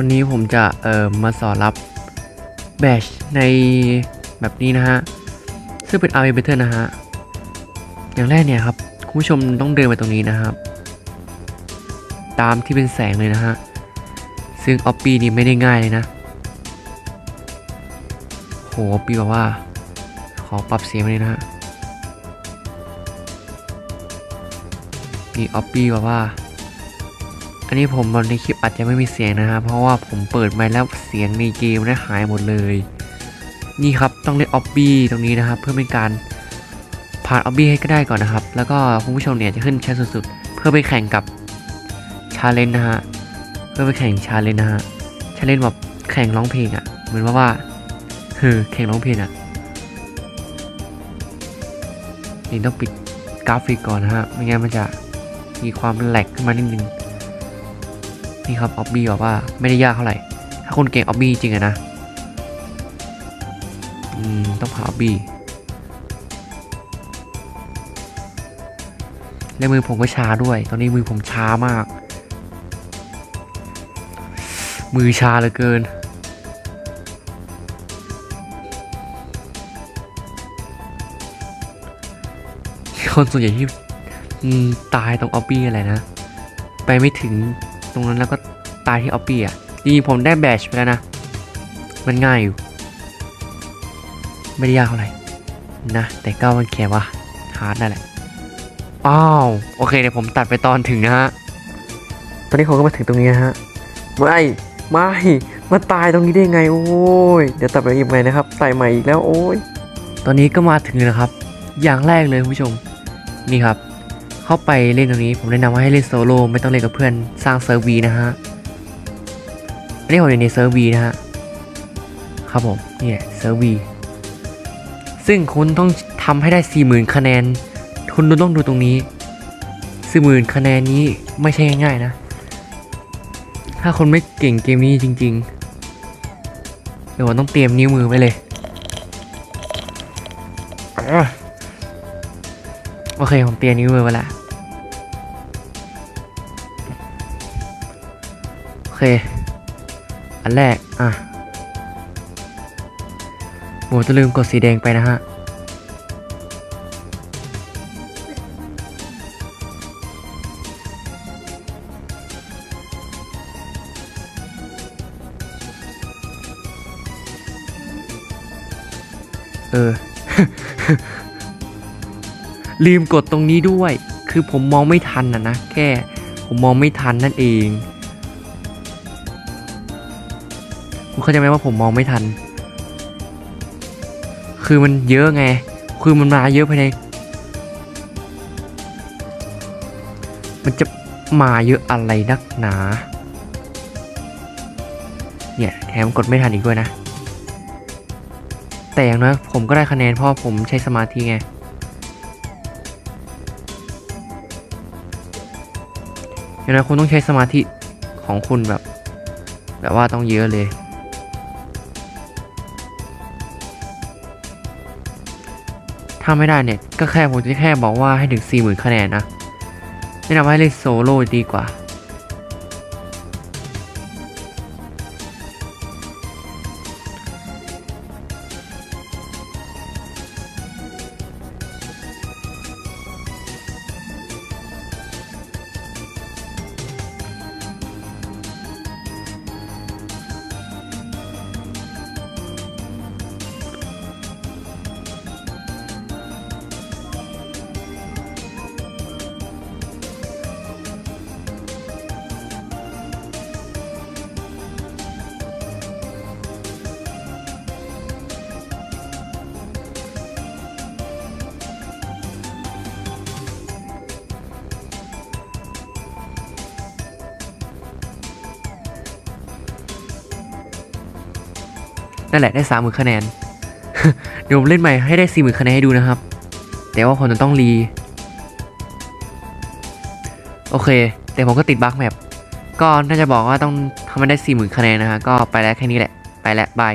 วันนี้ผมจะเอ่อมาสอนรับแบชในแบบนี้นะฮะ ซึ่งเป็น RA b a t t e r นะฮะ อย่างแรกเนี่ยครับ คุณผู้ชมต้องเดินไปตรงนี้นะครับ ตามที่เป็นแสงเลยนะฮะ ซึ่งออปปี้นี่ไม่ได้ง่ายเลยนะ โหออปปี้บอกว่า ขอปรับเสียงเลยนะฮะ นี่ออปปี้บอกว่า อันนี้ผมในคลิปอาจจะไม่มีเสียงนะครับ เพราะว่าผมเปิดไมค์แล้วเสียงในเกมได้หายหมดเลย นี่ครับต้องเล่นออบบี้ตรงนี้นะครับ เพื่อเป็นการผ่านออบบี้ให้ก็ได้ก่อนนะครับ แล้วก็คุณผู้ชมเนี่ยจะขึ้นชั้นสุดๆเพื่อไปแข่งกับชาเลนจ์นะฮะเพื่อไปแข่งชาเลนจ์นะฮะชาเลนจ์แบบแข่งร้องเพลงอะ่ะ เหมือนว่าว่าเฮ้อแข่งร้องเพลงอะ่ะนี่ต้องปิดกราฟิกก่อนนะฮะไม่งั้นมันจะมีความแหลกขึ้นมานิดนึง นี่ครับออบบี้บอกว่าไม่ได้ยากเท่าไหร่ ถ้าคนเก่งออบบี้จริงอะนะ อืม ต้องผ่าออบบี้และมือผมก็ชาด้วย ตอนนี้มือผมชามาก มือชาเหลือเกิน คนส่วนใหญ่ที่ตายตรงออบบี้อะไรนะ ไปไม่ถึง ตรงนั้นแล้วก็ตายที่ออปปี้อะจริงๆผมได้แบชไปแล้วนะ มันง่ายอยู่ ไม่ได้ยากเท่าไหร่นะ แต่ก็มันแค่ว่าฮาร์ดนั่นแหละ อ้าว โอเคเดี๋ยวผมตัดไปตอนถึงนะฮะ ตอนนี้ผมก็มาถึงตรงนี้นะฮะ ไม่ ไม่ มาตายตรงนี้ได้ไง โอ้ย เดี๋ยวตัดไปอีกไหมนะครับ ใส่ใหม่อีกแล้วโอ้ย ตอนนี้ก็มาถึงแล้วนะครับ อย่างแรกเลยคุณผู้ชม นี่ครับ เข้าไปเล่นตรงนี้ ผมแนะนำว่าให้เล่นโซโล่ไม่ต้องเล่นกับเพื่อนสร้างเซิร์ฟวีนะฮะอันนี้ผมอยู่ในเซิร์ฟวีนะฮะครับผมนี่แหละเซิร์ฟวีซึ่งคุณต้องทำให้ได้ 40,000 คะแนน คุณต้องดูตรงนี้40,000คะแนนนี้ไม่ใช่ง่ายๆนะ ถ้าคนไม่เก่งเกมนี้จริง ๆ เดี๋ยวผมต้องเตรียมนิ้วมือไว้เลยโอเคผมเตรียมนิ้วมือไว้แล้ว เค อันแรก อะโหจะลืมกดสีแดงไปนะฮะ เออ ลืมกดตรงนี้ด้วย คือผมมองไม่ทันนะนะ แค่ผมมองไม่ทันนั่นเอง เข้าใจไหมว่าผมมองไม่ทัน คือมันเยอะไง คือมันมาเยอะภายใน มันจะมาเยอะอะไรนักหนา เนี่ยแถมกดไม่ทันอีกด้วยนะ แต่อย่างน้อยผมก็ได้คะแนนเพราะผมใช้สมาธิไงอย่างน้อยคุณต้องใช้สมาธิของคุณแบบ แบบว่าต้องเยอะเลย ถ้าไม่ได้เนี่ย ก็แค่ผมจะแค่บอกว่าให้ถึง 40,000 คะแนนนะแนะนำให้เล่นโซโล่ดีกว่า นั่นแหละได้สามหมื่นคะแนน เดี๋ยวผมเล่นใหม่ให้ได้สี่หมื่นคะแนนให้ดูนะครับ แต่ว่าผมจะต้องรี โอเค แต่ผมก็ติดบั๊กแมปก็น่าจะบอกว่าต้องทำให้ได้สี่หมื่นคะแนนนะฮะ ก็ไปแล้วแค่นี้แหละ ไปแล้วบาย